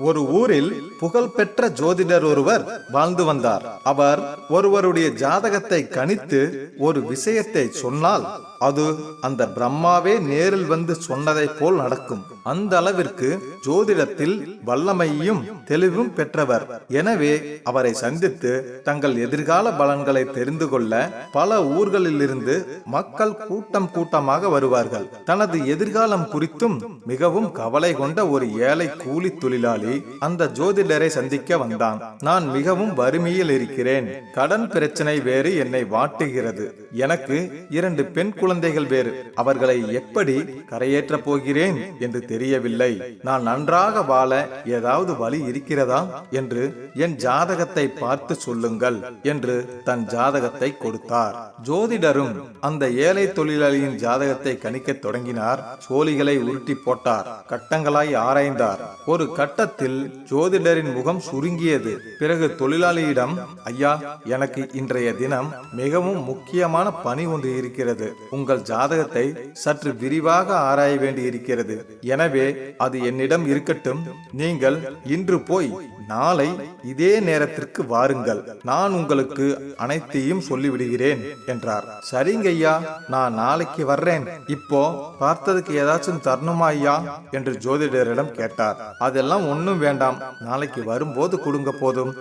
ஒரு ஊரில் புகழ்பெற்ற ஜோதிடர் ஒருவர் வாழ்ந்து வந்தார். அவர் ஒருவருடைய ஜாதகத்தை கணித்து ஒரு விஷயத்தை சொன்னால் அது அந்த பிரம்மாவே நேரில் வந்து சொன்னதை போல் நடக்கும். அந்த அளவிற்கு ஜோதிடத்தில் வல்லமையும் தெளிவும் பெற்றவர். எனவே அவரை சந்தித்து தங்கள் எதிர்கால பலன்களை தெரிந்து கொள்ள பல ஊர்களிலிருந்து மக்கள் கூட்டம் கூட்டமாக வருவார்கள். தனது எதிர்காலம் குறித்தும் மிகவும் கவலை கொண்ட ஒரு ஏழை கூலி தொழிலாளி அந்த ஜோதிடரை சந்திக்க வந்தான். நான் மிகவும் வறுமையில் இருக்கிறேன். கடன் பிரச்சனை வேறு என்னை வாட்டுகிறது. எனக்கு இரண்டு பெண் குழந்தைகள் வேறு. அவர்களை எப்படி கரையேற்ற போகிறேன் என்று தெரியவில்லை. நான் நன்றாக வாழ ஏதாவது வழி இருக்கிறதா என்று என் ஜாதகத்தை பார்த்து சொல்லுங்கள் என்று தன் ஜாதகத்தை கொடுத்தார். ஜோதிடரும் அந்த ஏழை தொழிலாளியின் ஜாதகத்தை கணிக்க தொடங்கினார். சோழிகளை உருட்டி போட்டார். கட்டங்களாய் ஆராய்ந்தார். ஒரு கட்டத்தில் ஜோதிடரின் முகம் சுருங்கியது. பிறகு தொழிலாளியிடம் ஐயா எனக்கு இன்றைய தினம் மிகவும் முக்கியமான பணி ஒன்று இருக்கிறது. உங்கள் ஜாதகத்தை சற்று விரிவாக ஆராய வேண்டி இருக்கிறது எனவே அது என்னிடம் இருக்கட்டும். நீங்கள் இன்று போய் நாளை இதே நேரத்திற்கு வாருங்கள். நான் உங்களுக்கு அனைத்தையும் சொல்லிவிடுகிறேன் என்றார். சரிங்க ஐயா நான் நாளைக்கு வர்றேன். இப்போ பார்த்ததுக்கு ஏதாச்சும் தரணுமா ஐயா என்று ஜோதிடரிடம் கேட்டார். அதெல்லாம் ஒன்னும் வேண்டாம். நாளைக்கு வரும்போது கொடுங்க போதும்.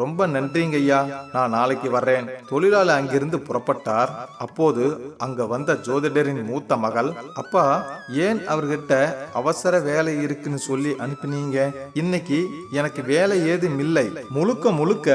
ரொம்ப நன்றிங்க ஐயா நான் நாளைக்கு வர்றேன். தொழிலாளி அங்கிருந்து புறப்பட்டார். அப்போது அங்க வந்த ஜோதிடரின் மூத்த மகள் அப்பா ஏன் அவர்கிட்ட அவசர வேலை இருக்குன்னு சொல்லி அனுப்பினீங்க? இன்னைக்கு எனக்கு வேலை ஏதும் இல்லை. முழுக்க முழுக்க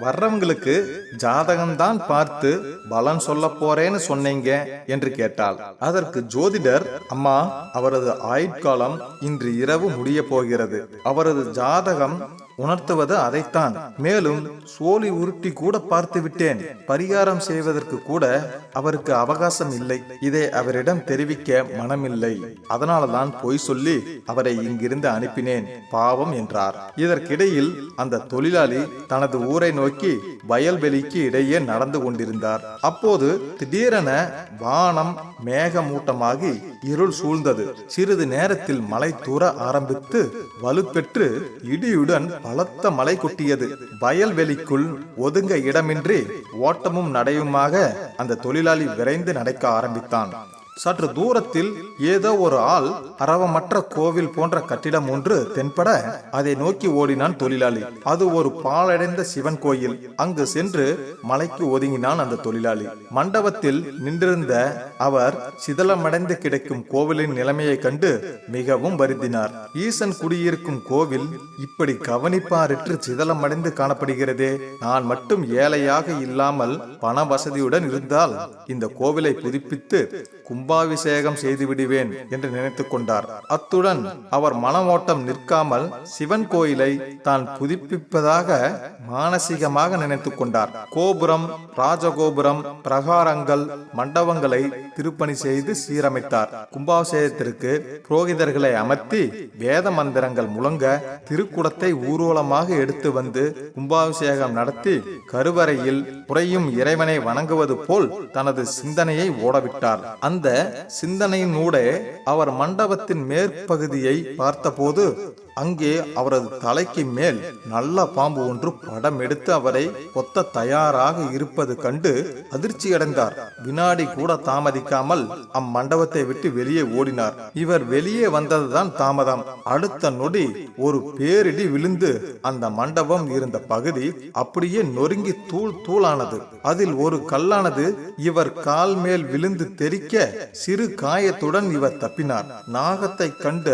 வர்றவங்களுக்கு ஜாதகம்தான் பார்த்து பலன் சொல்ல போறேன்னு சொன்னீங்க என்று கேட்டாள். அதற்கு ஜோதிடர் அம்மா அவரது ஆயுட்காலம் இன்று இரவு முடிய போகிறது. அவரது ஜாதகம் உணர்த்துவது அதைத்தான். மேலும் சோழி உருட்டி கூட பார்த்து விட்டேன். பரிகாரம் செய்வதற்கு கூட அவருக்கு அவகாசம் இல்லை. இதை அவரிடம் தெரிவிக்க மனமில்லை. அதனாலதான் பொய் சொல்லி அவரை இங்கிருந்து அனுப்பினேன் பாவம் என்றார். இதற்கிடையில் அந்த தொழிலாளி தனது ஊரை நோக்கி வயல்வெளிக்கு இடையே நடந்து கொண்டிருந்தார். அப்போது திடீரென வானம் மேகமூட்டமாகி இருள் சூழ்ந்தது. சிறிது நேரத்தில் மலை தூர ஆரம்பித்து வலுப்பெற்று இடியுடன் பலத்த மழை கொட்டியது. வயல்வெளிக்குள் ஒதுங்க இடமின்றி ஓட்டமும் நடையுமாக அந்த தொழிலாளி விரைந்து நடக்க ஆரம்பித்தான். சற்று தூரத்தில் ஏதோ ஒரு ஆள் அரவமற்ற கோவில் போன்ற கட்டிடம் ஒன்று தென்பட அதை நோக்கி ஓடினான் தொழிலாளி. அது ஒரு பாழடைந்த சிவன் கோயில். அங்கு சென்று மலைக்கு ஒதுங்கினான் அந்த தொழிலாளி. மண்டபத்தில் நின்றிருந்த அவர் சிதலமடைந்து கிடக்கும் கோவிலின் நிலைமையை கண்டு மிகவும் வருந்தினார். ஈசன் குடியிருக்கும் கோவில் இப்படி கவனிப்பாரிற்று சிதலமடைந்து காணப்படுகிறதே. நான் மட்டும் ஏழையாக இல்லாமல் பண வசதியுடன் இருந்தால் இந்த கோவிலை புதுப்பித்து கும்பாபிஷேகம் செய்து விடுவேன் என்று நினைத்து கொண்டார். அத்துடன் அவர் மனமோட்டம் நிற்காமல் சிவன் கோயிலை தான் புதுப்பிப்பதாக மானசீகமாக நினைத்து கொண்டார். கோபுரம் ராஜகோபுரம் பிரகாரங்கள் மண்டபங்களை திருப்பணி செய்து சீரமைத்தார். கும்பாபிஷேகத்திற்கு புரோகிதர்களை அமர்த்தி வேத மந்திரங்கள் முழங்க திருக்குடத்தை ஊர்வலமாக எடுத்து வந்து கும்பாபிஷேகம் நடத்தி கருவறையில் புறையும் இறைவனை வணங்குவது போல் தனது சிந்தனையை ஓடவிட்டார். அந்த சிந்தனையினூடே அவர் மண்டபத்தின் மேற்பகுதியை பார்த்தபோது அங்கே அவரது தலைக்கு மேல் நல்ல பாம்பு ஒன்று படம் எடுத்து அவரை கொத்த தயாராக இருப்பது கண்டு அதிர்ச்சி அடைந்தார் வினாடி கூட தாமதிக்காமல் அம்மண்டபத்தை விட்டு வெளியே ஓடினார். இவர் வெளியே வந்ததுதான் தாமதம். அடுத்த நொடி ஒரு பேரிடி விழுந்து அந்த மண்டபம் இருந்த பகுதி அப்படியே நொறுங்கி தூள் தூளானது. அதில் ஒரு கல்லானது இவர் கால் மேல் விழுந்து தெரிக்க சிறு காயத்துடன் இவர் தப்பினார். நாகத்தை கண்ட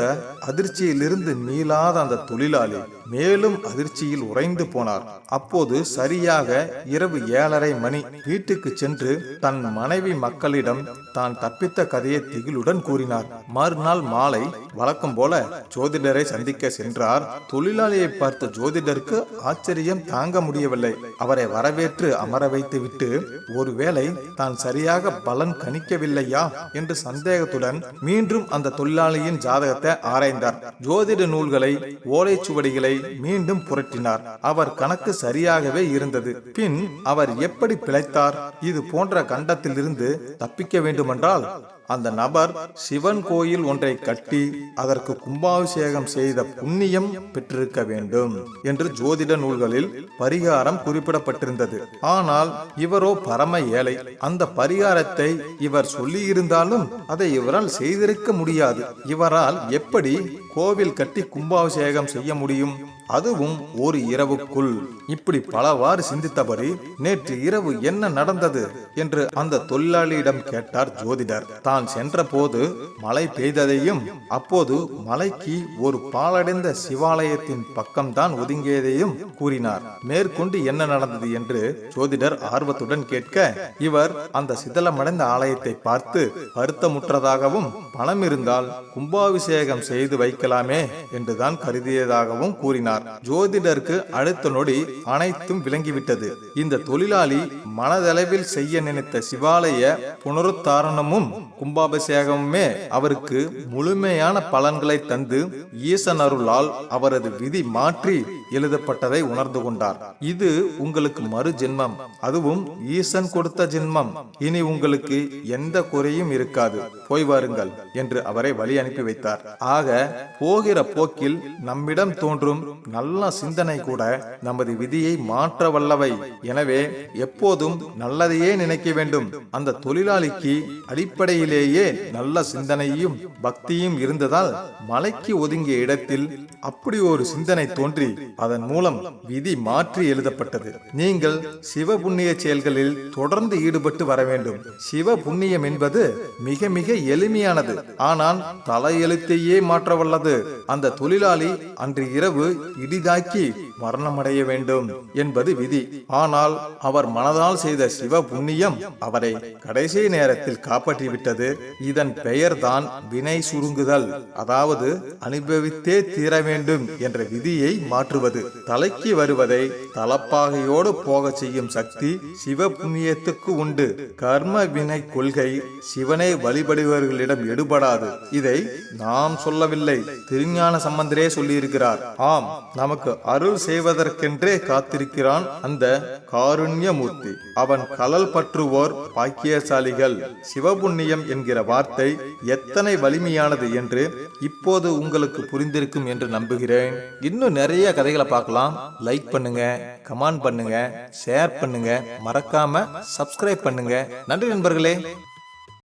அதிர்ச்சியிலிருந்து இல்லாத அந்த தொழிலாளி மேலும் அதிர்ச்சியில் உறைந்து போனார். அப்போது சரியாக இரவு ஏழரை மணி வீட்டுக்கு சென்று தன் மனைவி மக்களிடம் தான் தப்பித்த கதையை திகிலுடன் கூறினார். மறுநாள் மாலை வழக்கம் போல ஜோதிடரை சந்திக்க சென்றார். தொழிலாளியை பார்த்த ஜோதிடருக்கு ஆச்சரியம் தாங்க முடியவில்லை. அவரை வரவேற்று அமர வைத்து விட்டு ஒருவேளை தான் சரியாக பலன் கணிக்கவில்லையா? என்று சந்தேகத்துடன் மீண்டும் அந்த தொழிலாளியின் ஜாதகத்தை ஆராய்ந்தார். ஜோதிட நூல்கள் ஓலைச்சுவடிகளை மீண்டும் புரட்டினார். அவர் கணக்கு சரியாகவே இருந்தது. பின் அவர் எப்படி பிழைத்தார்? இது போன்ற கண்டத்திலிருந்து தப்பிக்க வேண்டுமென்றால் அந்த நபர் சிவன் கோயில் ஒன்றை கட்டி அதற்கு கும்பாபிஷேகம் செய்த புண்ணியம் பெற்றிருக்க வேண்டும் என்று ஜோதிட நூல்களில் பரிகாரம் குறிப்பிடப்பட்டிருந்தது. ஆனால் இவரோ பரம ஏழை. அந்த பரிகாரத்தை இவர் சொல்லியிருந்தாலும் அதை இவரால் செய்திருக்க முடியாது. இவரால் எப்படி கோவில் கட்டி கும்பாபிஷேகம் செய்ய முடியும்? அதுவும் ஒரு இரவுக்குள். இப்படி பலவாறு சிந்தித்தபடி நேற்று இரவு என்ன நடந்தது? என்று அந்த தொழிலாளியிடம் கேட்டார் ஜோதிடர். தான் நான் சென்றபோது மழை பெய்ததையும் அப்போது மலைக்கு ஒரு பாலடைந்த சிவாலயத்தின் பக்கம்தான் ஒதுங்கியதையும் கூறினார். மேற்கொண்டு என்ன நடந்தது என்று ஜோதிடர் ஆர்வத்துடன் கேட்க இவர் அந்த சிதலமடைந்த ஆலயத்தை பார்த்து வருத்தமுற்றதாகவும் பணம் இருந்தால் கும்பாபிஷேகம் செய்து வைக்கலாமே என்றுதான் கருதியதாகவும் கூறினார். ஜோதிடருக்கு அடுத்த நொடி அனைத்தும் விளங்கிவிட்டது. இந்த தொழிலாளி மனதளவில் செய்ய நினைத்த சிவாலய புனருத்தாரணமும் கும்பாபிஷேகமுமே அவருக்கு முழுமையான பலன்களை தந்து ஈசன் அருளால் அவரது விதி மாற்றி எழுதப்பட்டதை உணர்ந்து கொண்டார். இது உங்களுக்கு மறு ஜென்மம். அதுவும் ஈசன் கொடுத்த ஜென்மம். இனி உங்களுக்கு எந்த குறையும் இருக்காது. போய் வாருங்கள் என்று அவரை வழி அனுப்பி வைத்தார். ஆக போகிற போக்கில் நம்மிடம் தோன்றும் நல்ல சிந்தனை கூட நமது விதியை மாற்ற வல்லவை. எனவே எப்போதும் நல்லதையே நினைக்க வேண்டும். அந்த தொழிலாளிக்கு அடிப்படையில் அடிப்படையிலேயே நல்ல சிந்தனையும் பக்தியும் இருந்ததால் மலைக்கு ஒதுங்கிய இடத்தில் அப்படி ஒரு சிந்தனை தோன்றி அதன் மூலம் விதி மாற்றி எழுதப்பட்டது. நீங்கள் சிவ புண்ணிய செயல்களில் தொடர்ந்து ஈடுபட்டு வர வேண்டும். சிவ புண்ணியம் என்பது மிக மிக எளிமையானது. ஆனால் தலையெழுத்தையே மாற்ற வல்லது அந்த தொழிலாளி அன்று இரவு இடிதாக்கி மரணமடைய வேண்டும் என்பது விதி. ஆனால் அவர் மனதால் செய்த சிவ புண்ணியம் அவரை கடைசி நேரத்தில் காப்பாற்றிவிட்டது. இதன் பெயர்தான் வினை சுருங்குதல் அதாவது அனுபவித்தே தீர வேண்டும் என்ற விதியை மாற்றுவது. தலைக்கு வருவதை தலப்பாகையோடு போக செய்யும் சக்தி சிவ புண்ணியத்துக்கு உண்டு. கர்ம வினை கொள்கை சிவனை வழிபடுபவர்களிடம் எடுபடாது. இதை நாம் சொல்லவில்லை. திருஞான சம்பந்தரே சொல்லியிருக்கிறார். ஆம் நமக்கு அருள் செய்வதற்கென்றே காத்திருக்கிறான் அந்த காருண்யமூர்த்தி. அவன் கலல் பற்றுவோர் பாக்கியசாலிகள். சிவபுண்ணியம் என்கிற வார்த்தை எத்தனை வலிமையானது என்று இப்போது உங்களுக்கு புரிந்திருக்கும் என்று நம்புகிறேன். இன்னும் நிறைய கதைகளை பார்க்கலாம். லைக் பண்ணுங்க கமெண்ட் பண்ணுங்க ஷேர் பண்ணுங்க. மறக்காம சப்ஸ்கிரைப் பண்ணுங்க. நன்றி நண்பர்களே.